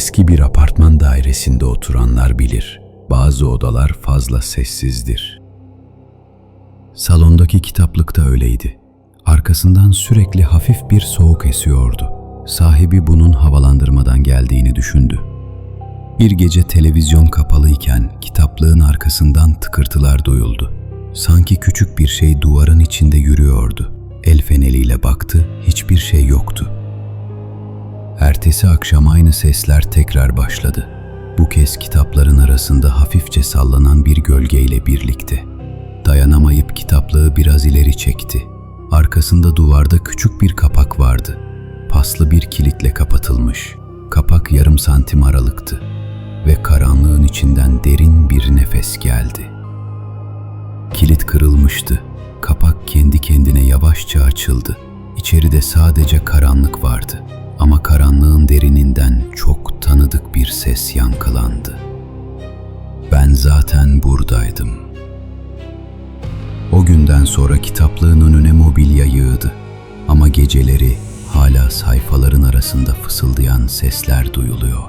Eski bir apartman dairesinde oturanlar bilir. Bazı odalar fazla sessizdir. Salondaki kitaplık da öyleydi. Arkasından sürekli hafif bir soğuk esiyordu. Sahibi bunun havalandırmadan geldiğini düşündü. Bir gece televizyon kapalıyken kitaplığın arkasından tıkırtılar duyuldu. Sanki küçük bir şey duvarın içinde yürüyordu. El feneriyle baktı. Ertesi akşam aynı sesler tekrar başladı. Bu kez kitapların arasında hafifçe sallanan bir gölgeyle birlikte. Dayanamayıp kitaplığı biraz ileri çekti. Arkasında duvarda küçük bir kapak vardı. Paslı bir kilitle kapatılmış. Kapak yarım santim aralıktı ve karanlığın içinden derin bir nefes geldi. Kilit kırılmıştı. Kapak kendi kendine yavaşça açıldı. İçeride sadece karanlık vardı. Ama karanlığın derininden çok tanıdık bir ses yankılandı. Ben zaten buradaydım. O günden sonra kitaplığın önüne mobilya yığdı. Ama geceleri hala sayfaların arasında fısıldayan sesler duyuluyor.